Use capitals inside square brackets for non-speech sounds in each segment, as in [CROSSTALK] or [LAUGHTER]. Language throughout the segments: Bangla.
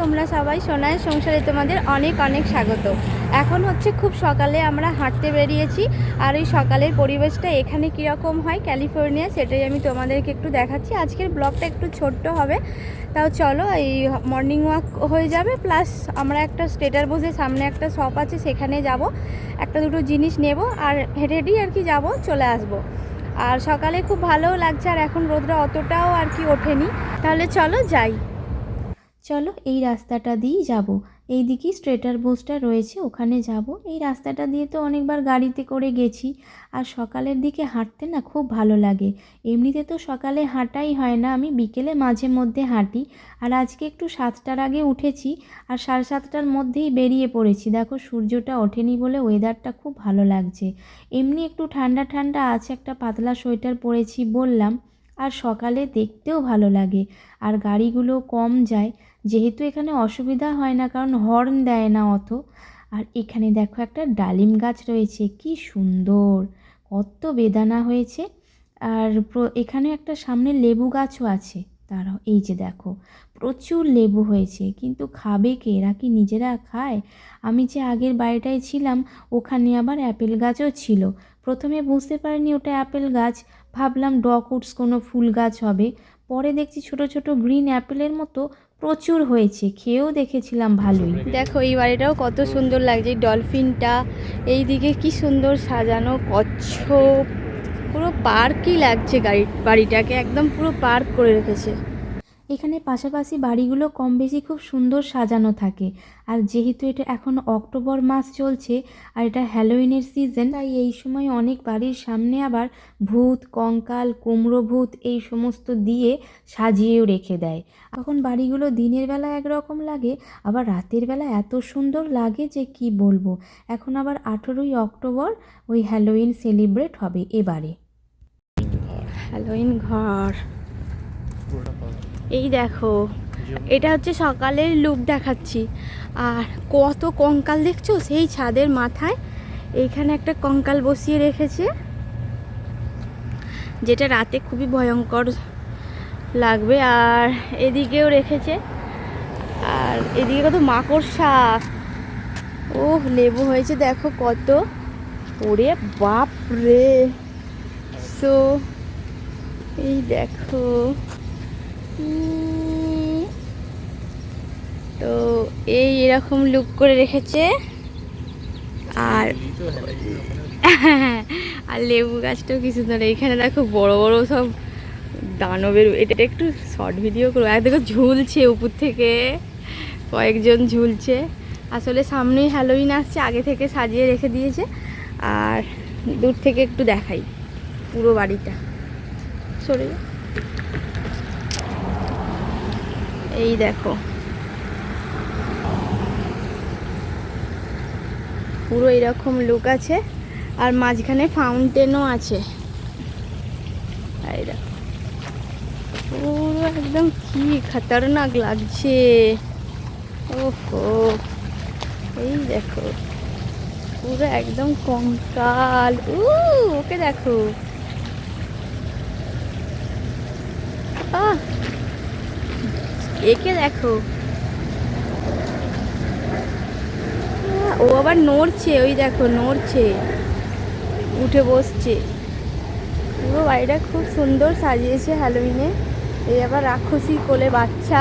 তোমরা সবাই সোনায় সংসারে তোমাদের অনেক অনেক স্বাগত। এখন হচ্ছে খুব সকালে আমরা হাঁটতে বেরিয়েছি, আর এই সকালের পরিবেশটা এখানে কীরকম হয় ক্যালিফোর্নিয়া সেটাই আমি তোমাদেরকে একটু দেখাচ্ছি। আজকের ব্লগটা একটু ছোট্ট হবে, তাও চলো এই মর্নিং ওয়াক হয়ে যাবে প্লাস আমরা একটা স্টেটার বসে সামনে একটা শপ আছে, সেখানে যাব, একটা দুটো জিনিস নেব, আর হেঁটে হেঁটেই আর কি যাব, চলে আসব। আর সকালে খুব ভালোও লাগছে, আর এখন রোদটা অতটাও আর কি ওঠেনি। তাহলে চলো যাই। চলো এই রাস্তাটা দিয়েই যাব। এই দিকেই স্ট্রেটার বোসটা রয়েছে, ওখানে যাব। এই রাস্তাটা দিয়ে তো অনেকবার গাড়িতে করে গেছি, আর সকালের দিকে হাঁটতে না খুব ভালো লাগে। এমনিতে তো সকালে হাঁটাই হয় না, আমি বিকেলে মাঝে মধ্যে হাঁটি। আর আজকে একটু সাতটার আগে উঠেছি, আর সাড়ে সাতটার মধ্যেই বেরিয়ে পড়েছি। দেখো সূর্যটা ওঠেনি বলে ওয়েদারটা খুব ভালো লাগছে। এমনি একটু ঠান্ডা ঠান্ডা আছে, একটা পাতলা সোয়েটার পরেছি বললাম, আর সকালে দেখতেও ভালো লাগে। আর গাড়িগুলো কম যায় যেহেতু এখানে অসুবিধা হয় না, কারণ হর্ন দেয় না অত। আর এখানে দেখো একটা ডালিম গাছ রয়েছে, কি সুন্দর, কত বেদানা হয়েছে। আর এখানে একটা সামনে লেবু গাছও আছে। তারাও এই যে দেখো, প্রচুর লেবু হয়েছে, কিন্তু খাবে কে? এরা কি নিজেরা খায়? আমি যে আগের বাড়িটায় ছিলাম, ওখানে আবার অ্যাপেল গাছও ছিল। প্রথমে বুঝতে পারিনি ওটা অ্যাপেল গাছ, ভাবলাম ডকউডস কোনো ফুল গাছ হবে। পরে দেখছি ছোট ছোট গ্রিন অ্যাপেলের মতো প্রচুর হয়েছে, খেয়েও দেখেছিলাম ভালোই। দেখো, এই বাড়িটাও কত সুন্দর লাগছে ডলফিনটা এই দিকে কি সুন্দর সাজানো, কচ্ছপ, পুরো পার্কই লাগছে গাড়ি, বাড়িটাকে, একদম পুরো পার্ক করে রেখেছে। এখানে পাশাপাশি বাড়িগুলো কম বেশি খুব সুন্দর সাজানো থাকে। আর যেহেতু এটা এখন অক্টোবর মাস চলছে আর এটা হ্যালোইনের সিজন তাই এই সময় অনেক বাড়ির সামনে আবার ভূত কঙ্কাল কুমড়ো ভূত এই সমস্ত দিয়ে সাজিয়েও রেখে দেয়। তখন বাড়িগুলো দিনের বেলা একরকম লাগে আবার রাতের বেলা এত সুন্দর লাগে যে কি বলব? এখন আবার আঠেরোই অক্টোবর ওই হ্যালোইন সেলিব্রেট হবে এবারে। হ্যালোইন ঘর। এই দেখো এটা হচ্ছে সকালের লুক দেখাচ্ছি। আর কত কঙ্কাল দেখছ? সেই ছাদের মাথায় এইখানে একটা কঙ্কাল বসিয়ে রেখেছে যেটা রাতে খুবই ভয়ঙ্কর লাগবে। আর এদিকেও রেখেছে। আর এদিকে কত মাকড়সা। ও লেবু হয়েছে দেখো কত। ওরে বাপ রে সো এই দেখো। তো এই এরকম লুক করে রেখেছে। আর [LAUGHS] আর লেবু গাছটাও কি সুন্দর। এইখানে দেখো বড় বড় সব দানবের, এটা একটু শর্ট ভিডিও করব। এক দেখো ঝুলছে উপর থেকে, কয়েকজন ঝুলছে। আসলে সামনেই হ্যালোইন আসছে, আগে থেকে সাজিয়ে রেখে দিয়েছে। আর দূর থেকে একটু দেখাই পুরো বাড়িটা। সরে যা। এই দেখো। পুরো এরকম লুক আছে, আর মাঝখানে ফাউন্টেনও আছে। এই পুরো একদম কি খতরনাক লাগছে। ওহো, এই দেখো। পুরো একদম কঙ্কাল। উ ওকে দেখো। একে দেখো। ও আবার নড়ছে, ওই দেখো, নড়ছে। উঠে বসছে। পুরো বাড়িটা খুব সুন্দর সাজিয়েছে হ্যালোইনে এই আবার রাক্ষসী কোলে বাচ্চা।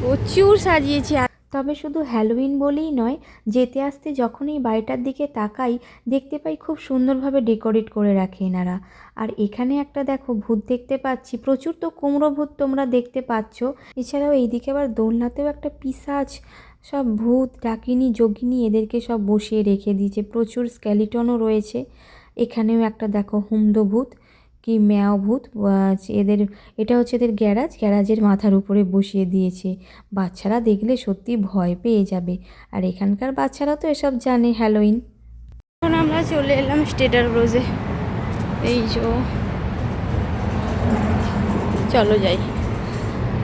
প্রচুর সাজিয়েছে। তবে শুধু হ্যালোইন বলেই নয়, যেতে আসতে যখনই বাড়িটার দিকে তাকাই, দেখতে পাই খুব সুন্দরভাবে ডেকোরেট করে রাখে এনারা। আর এখানে একটা দেখো ভূত দেখতে পাচ্ছি, প্রচুর তো কুমড়ো ভূত তোমরা দেখতে পাচ্ছ। এছাড়াও এইদিকে আবার দোলনাতেও একটা পিসাজ সব ভূত, ডাকিনী, যোগিনী এদেরকে সব বসিয়ে রেখে দিয়েছে, প্রচুর স্কেলিটনও রয়েছে। এখানেও একটা দেখো হুমদ ভূত। কি ম্যাও ভূত এদের, এটা হচ্ছে এদের গ্যারাজ, গ্যারাজের মাথার উপরে বসিয়ে দিয়েছে। বাচ্চারা দেখলে সত্যি ভয় পেয়ে যাবে। আর এখানকার বাচ্চারা তো এসব জানে, হ্যালোইন। এখন আমরা চলে এলাম স্টেটার রোজে। এই যো চলো যাই।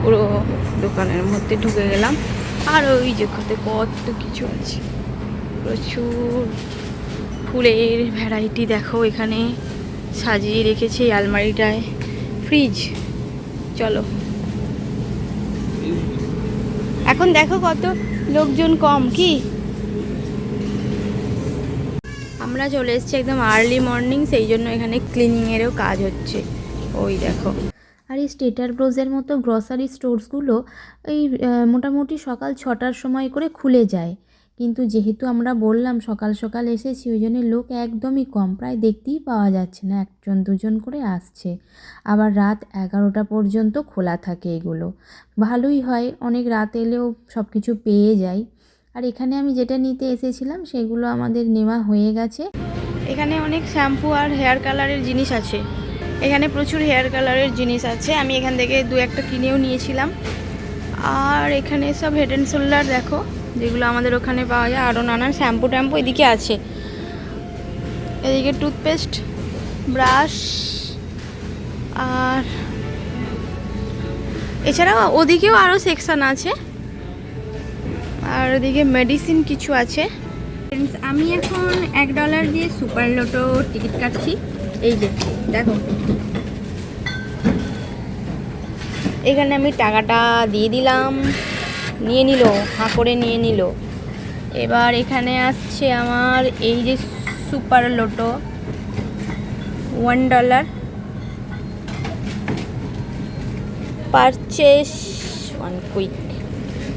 পুরো দোকানের মধ্যে ঢুকে গেলাম। আর ওই যে কত কত কিছু আছে। প্রচুর ফুলের ভ্যারাইটি, দেখো এখানে। সাজিয়ে রেখেছে এই আলমারিটায়। ফ্রিজ চলো। এখন দেখো কত লোকজন কম, কি? আমরা চলে এসেছি একদম আর্লি মর্নিং সেই জন্য এখানে ক্লিনিংয়েরও কাজ হচ্ছে। ওই দেখো। আর এই স্টেটার ব্রোজের মতো গ্রসারি স্টোরসগুলো এই মোটামুটি সকাল ছটার সময় করে খুলে যায়। কিন্তু যেহেতু আমরা বললাম সকাল সকাল এসেছি, ওই জন্য লোক একদমই কম। প্রায় দেখতেই পাওয়া যাচ্ছে না, একজন দুজন করে আসছে। আবার রাত এগারোটা পর্যন্ত খোলা থাকে এগুলো। ভালোই হয়, অনেক রাত এলেও সব কিছু পেয়ে যাই। আর এখানে আমি যেটা নিতে এসেছিলাম, সেগুলো আমাদের নেওয়া হয়ে গেছে। এখানে অনেক শ্যাম্পু আর হেয়ার কালারের জিনিস আছে। এখানে প্রচুর হেয়ার কালারের জিনিস আছে। আমি এখান থেকে দু একটা কিনেও নিয়েছিলাম। আর এখানে সব হেড অ্যান্ড শোল্ডার, দেখো। যেগুলো আমাদের ওখানে পাওয়া যায়। আরও নানান শ্যাম্পু ট্যাম্পু এদিকে আছে। এদিকে টুথপেস্ট, ব্রাশ আর এছাড়াও ওদিকেও আরও সেকশন আছে। আর ওদিকে মেডিসিন কিছু আছে। আমি এখন এক ডলার দিয়ে সুপার লোটো টিকিট কাটছি। এই যে, দেখো। এখানে আমি টাকাটা দিয়ে দিলাম। নিয়ে নিল, হাঁ করে নিয়ে নিল। এবার এখানে আসছে আমার এই যে super lotto one dollar purchase one quick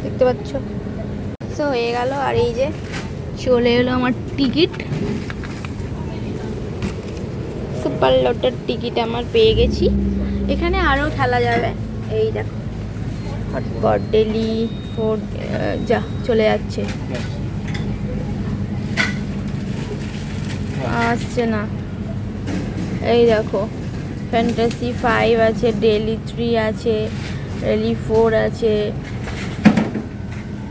দেখতে পাচ্ছ? তো হয়ে গেল, আর এই যে চলে এলো আমার টিকিট সুপার লটের টিকিট আমার পেয়ে গেছি। এখানে আরও খেলা যাবে। এই দেখো। হটপট ডেলি ফোর যা চলে যাচ্ছে। আসছে না। এই দেখো ফ্যান্টাসি ফাইভ আছে ডেলি থ্রি আছে ডেলি ফোর আছে।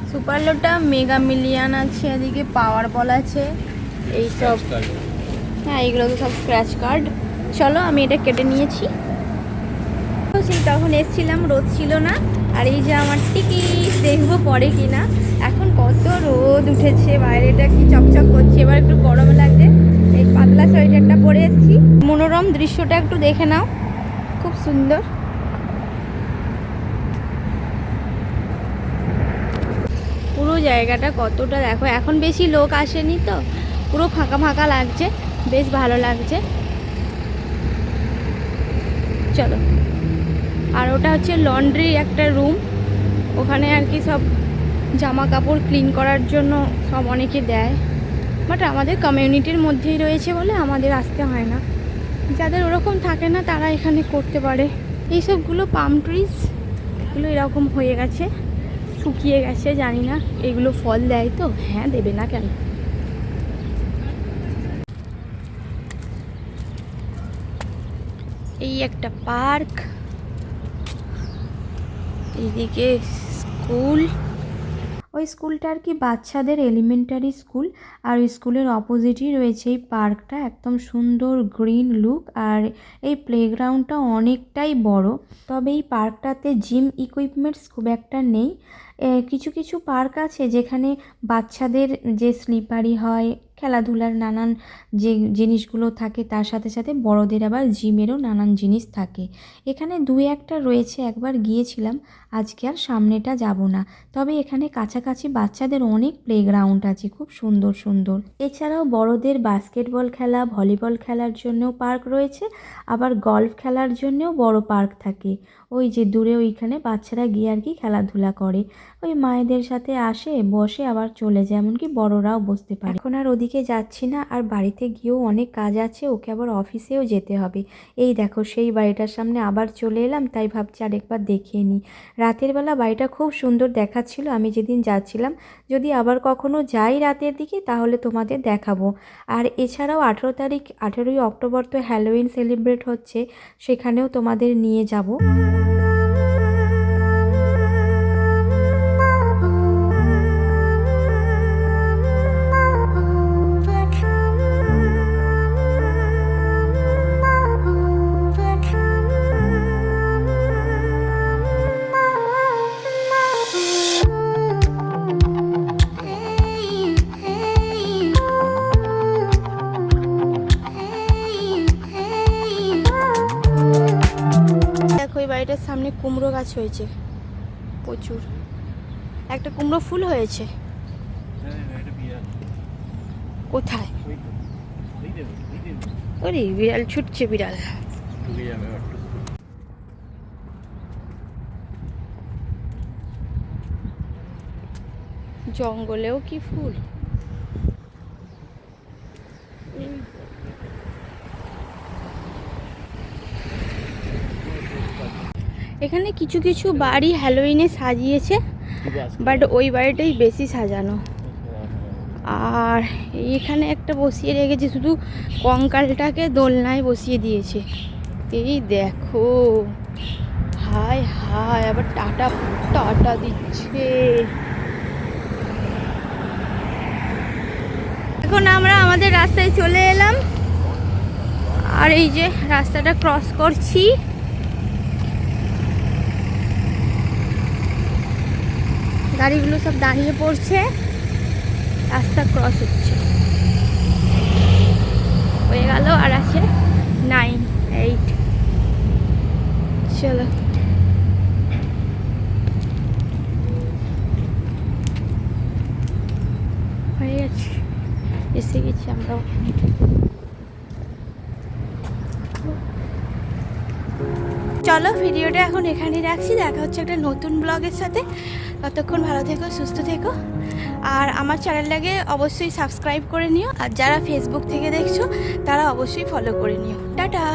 সুপার লোটা মেগা মিলিয়ন আছে এদিকে পাওয়ার বল আছে। এইসব হ্যাঁ এগুলো তো সব স্ক্র্যাচ কার্ড চলো আমি এটা কেটে নিয়েছি। তখন এসছিলাম রোদ ছিল না। আর এই যে আমার টিকিট দেখব পরে কি না এখন কত রোদ উঠেছে, বাইরেটা কি চকচক করছে। এবার একটু গরম লাগছে। এই পাতলা সোয়েটারটা পরে এসেছি। মনোরম দৃশ্যটা একটু দেখে নাও। খুব সুন্দর। পুরো জায়গাটা কতটা দেখো। এখন বেশি লোক আসেনি তো। পুরো ফাঁকা ফাঁকা লাগছে। বেশ ভালো লাগছে। চলো। আর ওটা হচ্ছে লন্ড্রি একটা রুম ওখানে আর কি সব জামা কাপড় ক্লিন করার জন্য সব অনেকে দেয়। বাট আমাদের কমিউনিটির মধ্যেই রয়েছে বলে আমাদের আসতে হয় না। যাদের ওরকম থাকে না, তারা এখানে করতে পারে। এইসবগুলো পাম ট্রিজ এগুলো এরকম হয়ে গেছে, শুকিয়ে গেছে, জানি না। এগুলো ফল দেয় তো হ্যাঁ দেবে না কেন? এই একটা পার্ক এইদিকে স্কুল। ওই স্কুলটা আর কি বাচ্চাদের এলিমেন্টারি স্কুল, আর ওই স্কুলের অপোজিটই রয়েছে এই পার্কটা, একদম সুন্দর গ্রিন লুক, আর এই প্লেগ্রাউন্ডটা অনেকটাই বড়। তবে এই পার্কটাতে জিম ইকুইপমেন্টস খুব একটা নেই। কিছু কিছু পার্ক আছে যেখানে বাচ্চাদের যে স্লিপারি হয় খেলাধুলার নানান যে জিনিসগুলো থাকে, তার সাথে সাথে বড়দের আবার জিমেরও নানান জিনিস থাকে। এখানে দুই একটা রয়েছে, একবার গিয়েছিলাম, আজকে আর সামনেটা যাব না। তবে এখানে কাছাকাছি বাচ্চাদের অনেক প্লেগ্রাউন্ড আছে, খুব সুন্দর সুন্দর। এছাড়াও বড়দের বাস্কেটবল খেলা ভলিবল খেলার জন্যও পার্ক রয়েছে, আবার গলফ খেলার জন্যও বড় পার্ক থাকে। ওই যে দূরে ওইখানে বাচ্চারা গিয়ে আর কি খেলাধুলা করে। ওই মায়েদের সাথে আসে, বসে আবার চলে যায়, এমনকি বড়রাও বসতে পারে। এখন আর ওদিকে যাচ্ছি না, আর বাড়িতে গিয়েও অনেক কাজ আছে, ওকে আবার অফিসেও যেতে হবে। এই দেখো, সেই বাড়িটার সামনে আবার চলে এলাম, তাই ভাবছি আরেকবার দেখিয়ে নিই। রাতের বেলা বাড়িটা খুব সুন্দর দেখাচ্ছিল, আমি যেদিন যাচ্ছিলাম, যদি আবার কখনো যাই রাতের দিকে, তাহলে তোমাদের দেখাবো। আর এছাড়াও আঠেরো তারিখ, আঠেরোই অক্টোবর তো হ্যালোউইন সেলিব্রেট হচ্ছে, সেখানেও তোমাদের নিয়ে যাব। সামনে কুমড়ো গাছ হয়েছে। প্রচুর। একটা কুমড়ো ফুল হয়েছে। কোথায়? ওরে, বিড়াল ছুটছে বিড়াল। জঙ্গলেও কি ফুল? এখানে কিছু কিছু বাড়ি হ্যালোইনে সাজিয়েছে বাট ওই বাড়িটাই বেশি সাজানো। আর এখানে একটা বসিয়ে রেখেছে শুধু কঙ্কালটাকে দোলনায় বসিয়ে দিয়েছে। এই দেখো হায় হায় আবার টাটা টাটা দিচ্ছে। এখন আমরা আমাদের রাস্তায় চলে এলাম। আর এই যে রাস্তাটা ক্রস করছি। গাড়িগুলো সব দাঁড়িয়ে পড়ছে। রাস্তা ক্রস হচ্ছে। হয়ে গেল আর আছে নাইন এইট চলো। হয়ে গেছে। এসে গেছি আমরাও। চলো ভিডিওটা এখন এখানেই রাখছি। দেখা হচ্ছে একটা নতুন ব্লগের সাথে। ততক্ষণ ভালো থেকো, সুস্থ থেকো। আর আমার চ্যানেলটাকে অবশ্যই সাবস্ক্রাইব করে নিও। আর যারা ফেসবুক থেকে দেখছ, তারা অবশ্যই ফলো করে নিও। টাটা!